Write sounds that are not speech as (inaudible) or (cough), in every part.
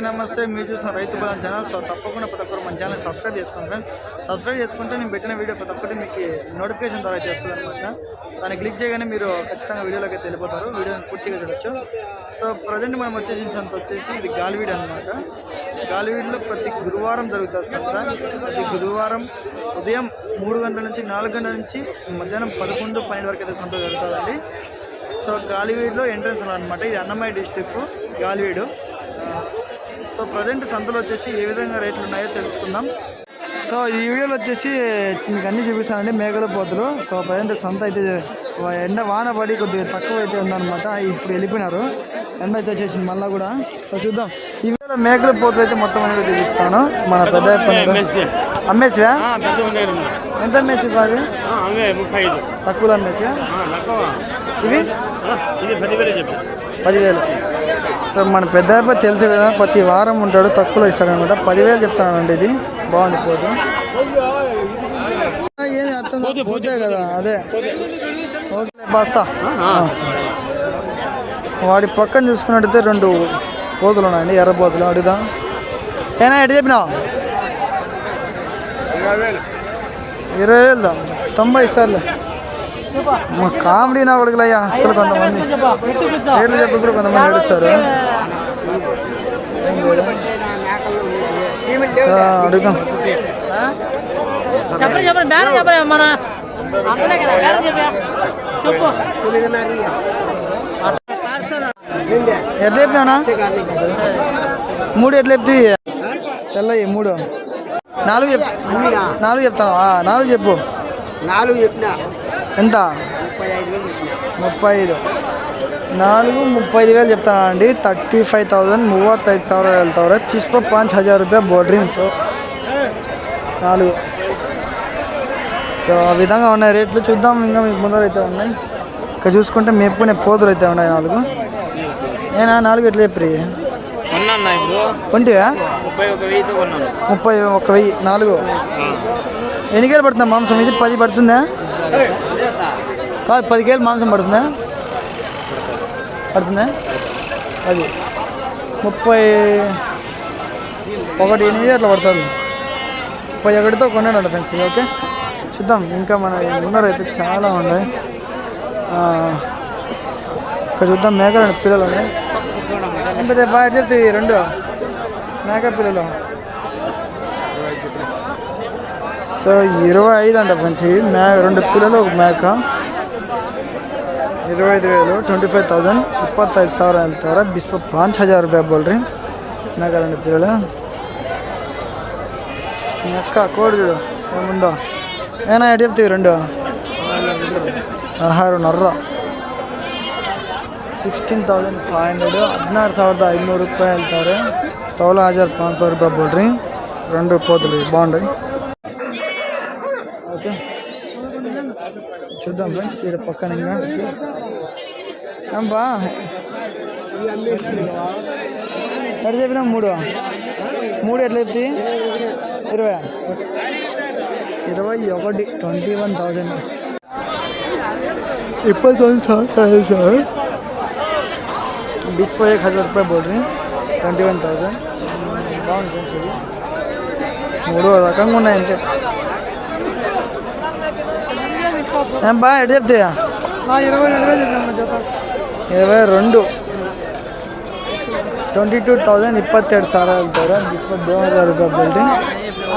అందరికీ నమస్తే మీరు చూసిన రైతు బలం ఛానల్. సో తప్పకుండా ప్రతి ఒక్కరు మన ఛానల్ సబ్స్క్రైబ్ చేసుకోండి ఫ్రెండ్స్. సబ్స్క్రైబ్ చేసుకుంటే నేను పెట్టిన వీడియో ప్రతి ఒక్కటి మీకు నోటిఫికేషన్ ద్వారా అయితే వస్తుంది అనమాట దాన్ని క్లిక్ చేయగానే మీరు ఖచ్చితంగా వీడియోలోకి అయితే వెళ్ళిపోతారు. వీడియోని పూర్తిగా చూడొచ్చు. సో ప్రజెంట్ మనం వచ్చేసి సంత వచ్చేసి ఇది గాలివీడ్ అనమాట గాలివీడ్లో ప్రతి గురువారం జరుగుతుంది సంత. ప్రతి గురువారం ఉదయం మూడు గంటల నుంచి నాలుగు గంటల నుంచి మధ్యాహ్నం పదకొండు పన్నెండు వరకు అయితే సంత జరుగుతుందండి. సో గాలివీడ్లో ఎంట్రన్స్ అనమాట ఇది Annamayya district Galiveedu. So present సంతలో వచ్చేసి ఏ విధంగా రేట్లు ఉన్నాయో తెలుసుకుందాం. సో ఈ వీడియోలో వచ్చేసి మీకు అన్ని చూపిస్తానండి మేకల పోతులు. సో ప్రజెంట్ సంత అయితే ఎండ వాన పడి కొద్దిగా తక్కువ అయితే ఉందన్నమాట. ఇప్పుడు వెళ్ళిపోయినారు. ఎండ అయితే వచ్చేసింది మళ్ళీ కూడా. సో చూద్దాం. ఈ వీడియోలో మేకల పోతులు అయితే మొత్తం అనేది చూపిస్తాను. మన పెద్ద అమ్మేసివా? ఎంత అమ్మేసి కాదు తక్కువలో అమ్మేసివా? తక్కువ. ఇవి? పదివేలు చెప్పు. పదివేలు. సో మన పెద్ద అబ్బాయి తెలుసు కదా ప్రతి వారం ఉంటాడు తక్కువలో ఇస్తాడు అనమాట. పదివేలు చెప్తానండి ఇది. బాగుంది పోతు ఏది అర్థం పోతే కదా అదే. ఓకే బస్తా. వాడి పక్కన చూసుకున్నట్టయితే రెండు పోతులు ఉన్నాయండి ఎర్ర పోతులు అడుగుదాం. ఏనా ఎటు చెప్పినావు? ఇరవై వేలు. తొంభై సార్లు మా కామెడీ నా కొడుకులయ్యా అసలు కొంతమంది పేర్లు చెప్పి కూడా కొంతమంది ఏడుస్తారు. సో, అడుగుదాం. చెప్పండి చెప్పండి బేరం చెప్పండి మన అంతనే కదా బేరం చెప్పా. చెప్పు. ఎట్లా చెప్పినా మూడు ఎట్లా చెప్తావి తెల్లయి మూడు. నాలుగు చెప్ నాలుగు చెప్తాను నాలుగు చెప్పు. నాలుగు చెప్పిన. ఎంత? ముప్పై ఐదు. నాలుగు ముప్పై ఐదు వేలు చెప్తాను అండి ఫైవ్ థౌసండ్ ತೌಸಂಡ್ ఐదు ಸಾವಿರ తీసుకో పాంచ్ హజార్ రూపాయ ರೂಪಾಯಿ ಬೋರ್ಡ್ರಿಂಗ್ಸ್ నాలుగు. సో ఆ విధంగా ఉన్నాయి రేట్లు. చూద్దాం ఇంకా మీకు ముందర అయితే ఉన్నాయి. ఇక్కడ చూసుకుంటే మేపుకునే పోతులు అయితే ఉన్నాయి నాలుగు. నేను? నాలుగు ఎట్లా చెప్పి కొంటివా ముప్పై ఒక వెయ్యి నాలుగు. ఎన్నికేలు పడుతుందా మాంసం? ఇది పది పడుతుందా? కాదు పది కేలు మాంసం పడుతుందా? పడుతుందా? అది. ముప్పై ఒకటి ఎనిమిది అట్లా పడుతుంది. ముప్పై ఒకటితో కొన్నాడు ఫ్రెండ్స్ ఇది ఓకే? చూద్దాం ఇంకా మన ఉన్నారు అయితే చాలా ఉన్నాయి. ఇక్కడ చూద్దాం మేకలు పిల్లలు ఉన్నాయి. పెద్ద బాగా చెప్తే రెండు? మేక పిల్లలు. సో ఇరవై ఐదు అంట ఫ్రెండ్స్ మే రెండు పిల్లలు ఒక మేక. ಇರವೈ ವೇಲು ಟ್ವೆಂಟಿ ಫೈವ್ ತೌಸಂಡ್ ಇಪ್ಪತ್ತೈದು ಸಾವಿರ ಅಂತಾರೆ. ಬಿಸ್ಪ ಪಾಂಚ್ ಹಜಾರ್ ರೂಪಾಯಿ ಬೋಲ್ರಿ ನಾಗಾಲ್ಯಾಂಡ್ ಪಿರಳು. ಅಕ್ಕ ಕೋಡ್ಗಳು ಮುಂದೆ? ಏನ ಎಡಿಯಪ್ತೀವಿ ರೆಂಡು ಆಹಾರು ನರ್ರ. ಸಿಕ್ಸ್ಟೀನ್ ತೌಸಂಡ್ ಫೈವ್ ಹಂಡ್ರೆಡು ಹದಿನಾರು ಸಾವಿರದ ಐದುನೂರು ರೂಪಾಯಿ ಹೇಳ್ತಾರೆ ಸೋಲ ಹಜಾರ್ ಪಾಂಚ್ ಸಾವಿರ ರೂಪಾಯಿ ಬೋಲ್ರಿ ರೆಂಡು ಪೋತ್ರಿ ಬಾಂಡ್ చూద్దాం ఫ్రెండ్స్ ఇక్కడ పక్కన ఇంకా ఏం బా ఎట్లా చెప్పినా మూడు మూడు ఎట్లా చెప్తి ఇరవై ఇరవై ఒకటి ట్వంటీ వన్ థౌజండ్ ఇప్పటి థౌసండ్ సార్ సార్ డిస్పో एक हज़ार रुपये बोल रहे हैं ట్వంటీ వన్ థౌజండ్ బాగుంది ఫ్రెండ్స్ ఇది మూడో రకంగా ఉన్నాయి అంతే ఏం బా ఎటు చెప్తాయా? ఇరవై రెండు. ట్వంటీ టూ థౌజండ్ ಇಪ್ಪತ್ತೆರಡು ಸಾವಿರ ಹೇಳ್ತಾರೆ ಡಿಸ್ಪೋಟ್ ದೇವ ಹಜಾರ್ ರೂಪಾಯಿ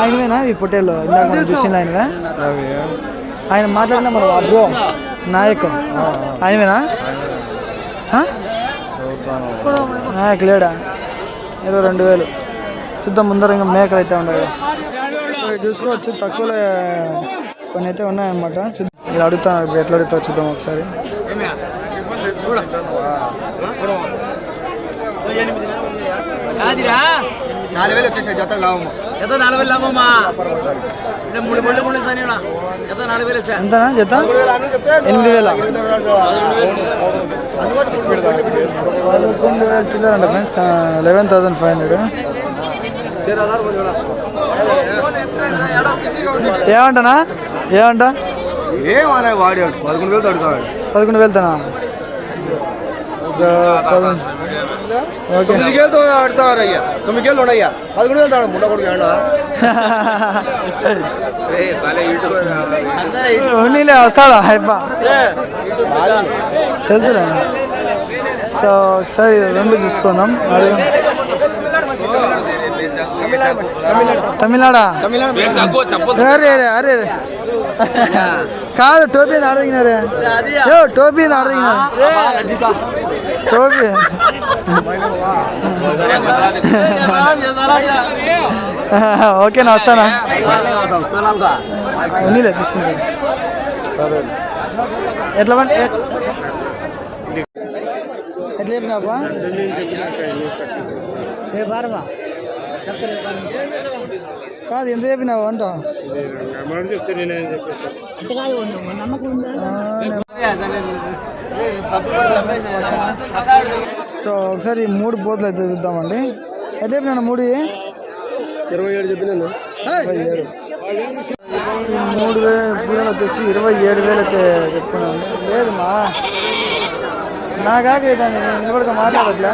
ఆయనవేనా? ఈ పొటేలు ఇందాక మనం చూసిన ఆయనవే? ఆయన మాట్లాడిన మన అబ్బో నాయక్. ఆయనవేనా? నాయక్ లేడా? ఇరవై రెండు వేలు. చూద్దాం ముందరంగా మేకలు అయితే ఉండవు చూసుకోవచ్చు. తక్కువలో కొన్ని అయితే ఉన్నాయన్నమాట. ఇలా అడుగుతాను ఇప్పుడు ఎట్లా అడుగుతావు చూద్దాం ఒకసారి. కాదురా. నాలుగు వేలు వచ్చేసాయి జత లాభము. జత నలభై వేలు లాభమ్మా ఇలా మూడు మూడు మూడు సార్ జత నలభై వేలు సార్ ఎంతనా జత? ఎనిమిది వేల? పదకొండు వేల చిల్లరండి friends eleven thousand five hundred ఏమంటానా? ఏమంటా? ఏమన్నా వాడాడు పదకొండు వేలు అడుగుతాడు పదకొండు వెళ్తానా ఓకే. తొమ్మిది కేలతో ఆడతారు అయ్యా తొమ్మిది కేళ్ళు ఉన్నాయ్యా. పదకొండు వేలు తాడు ముండ కొడుకు ఏడా (laughs) ఉన్నీలే వస్తాడా? హైపా తెలుసులే. సో ఒకసారి రెండు చూసుకుందాం. అడుగు. తమిళనాడా అరే అరే అరే అరే. కాదు టోపీ ఆడదిగినారే యో టోపీ ఆడదిగినారు టోపీ ఓకేనా వస్తానా ఉన్నీలే తీసుకుంటా ఎట్లా పంట ఎట్లా చెప్పినావా కాదు ఎంత చెప్పినావు అంట సో ఒకసారి ఈ మూడు బోతులు అయితే చూద్దామండి ఎట్లా చెప్పినా మూడు ఇరవై ఏడు చెప్పినాను ఇరవై ఏడు ఈ మూడు వేలు పిల్లలు వచ్చేసి ఇరవై ఏడు వేలు అయితే చెప్పుకున్నాను లేదు మా నా కాక అవుతుంది నేను నిలబడక మాట్లాడట్లే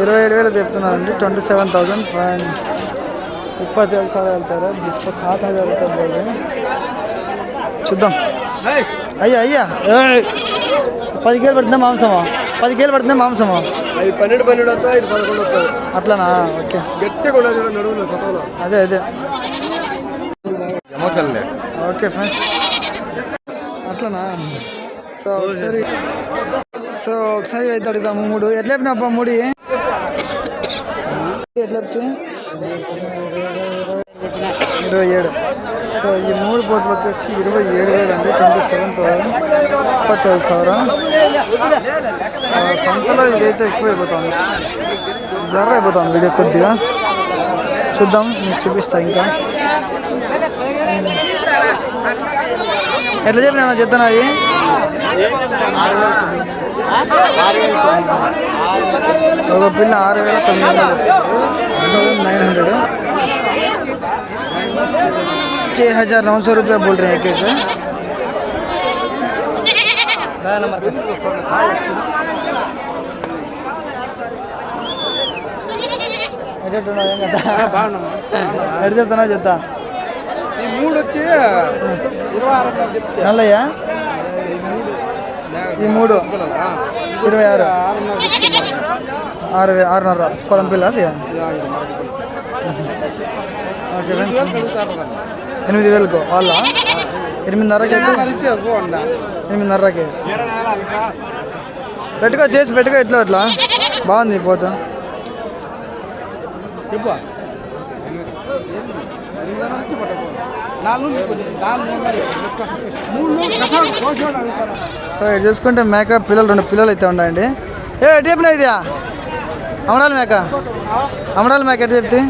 ఇరవై ఏడు వేలు చెప్తున్నానండి ట్వంటీ సెవెన్ థౌసండ్ ఫైవ్ ಇಪ್ಪತ್ತು ಎರಡು సార్ ಹೇಳ್ತಾರೆ ಇಪ್ಪತ್ತು ಸಾತ್ ಹಜಾರ್ ರೂಪಾಯಿ చూద్దాం. అయ్యా అయ్యా. పదికేలు పడుతుందా మాంసమా? పదికేలు పడుతుందా మాంసమా? అవి పన్నెండు పన్నెండు వస్తా ఇది పదకొండు వస్తాయి అట్లనా? ఓకే. గట్టిగా ఉండదు అదే అదే. ఓకే ఫైన్ అట్లనా? సో ఒకసారి సో ఒకసారి అయితే అడుగుతాము మూడు. ఎట్లా చెప్పినా మూడు? ఎట్లా చెప్తే ఇరవై ఏడు. సో ఈ మూడు బోర్డులు వచ్చేసి ఇరవై ఏడు వేలు అండి ట్వంటీ సెవెన్ థౌసండ్ ముప్పై సవరం. సంతలో ఇదైతే ఎక్కువ అయిపోతుంది బ్లర్ అయిపోతుంది వీడియో కొద్దిగా. చూద్దాం మీకు చూపిస్తా ఇంకా. ఎట్లా చెప్పిన చెప్తాను అది? ఒక పిల్ల ఆరు వేల తొమ్మిది వందలు थाउजेंड नाइन हंड्रेड है छः हज़ार नौ सौ रुपया बोल रहे हैं एक एक ఎడతానా చెప్తా మూడు వచ్చి నల్లయ్యా ఈ మూడు ఇరవై ఆరు ఆరు ఆరున్నర కొదం పిల్ల అది? ఓకే ఎనిమిది వేలకు వాళ్ళ? ఎనిమిదిన్నరకి ఎనిమిదిన్నరకి. పెట్టుకో చేసి పెట్టుకో ఎట్లా అట్లా బాగుంది పోతా. సో ఇది చూసుకుంటే మేక పిల్లలు రెండు పిల్లలు అయితే ఉన్నాయండి. ఏ ఎటు చెప్పినా ఇది అమరాల మేక? అమరాల మేక ఎటు చెప్తే?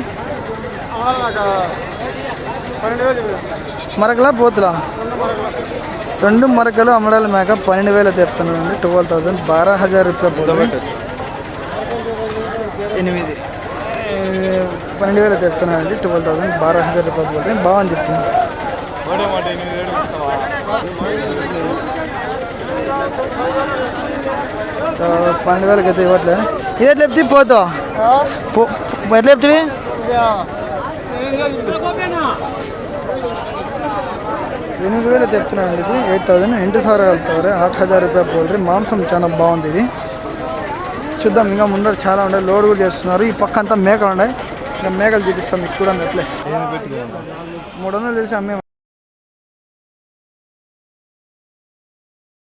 మరకలా పోతులా? రెండు మరకలు అమరాల మేక పన్నెండు వేలు చెప్తున్నాను అండి ట్వెల్వ్ థౌసండ్ బారా హజార్ రూపాయలు ఎనిమిది. పన్నెండు వేలు చెప్తున్నాను అండి ట్వెల్వ్ థౌసండ్ బారా హజార్ రూపాయలు బాగుంది చెప్తున్నాను పన్నెండు వేలకి అయితే ఇవ్వట్లే. ఇది ఎట్లా చెప్తే పోతావు? ఎట్లా చెప్తే? ఎనిమిది వేలు చెప్తున్నాను ఇది. ఎయిట్ థౌసండ్ ఎంటు సార్ వెళ్తారు ఆట హజార్ రూపాయలు పోలరీ. మాంసం చాలా బాగుంది ఇది. చూద్దాం ఇంకా ముందర చాలా ఉన్నాయి. లోడ్ కూడా చేస్తున్నారు. ఈ పక్క అంతా మేకలు ఉన్నాయి. ఇంకా మేకలు చూపిస్తాం మీకు చూడండి ఎట్లే. మూడు వందలు చేసి అమ్మే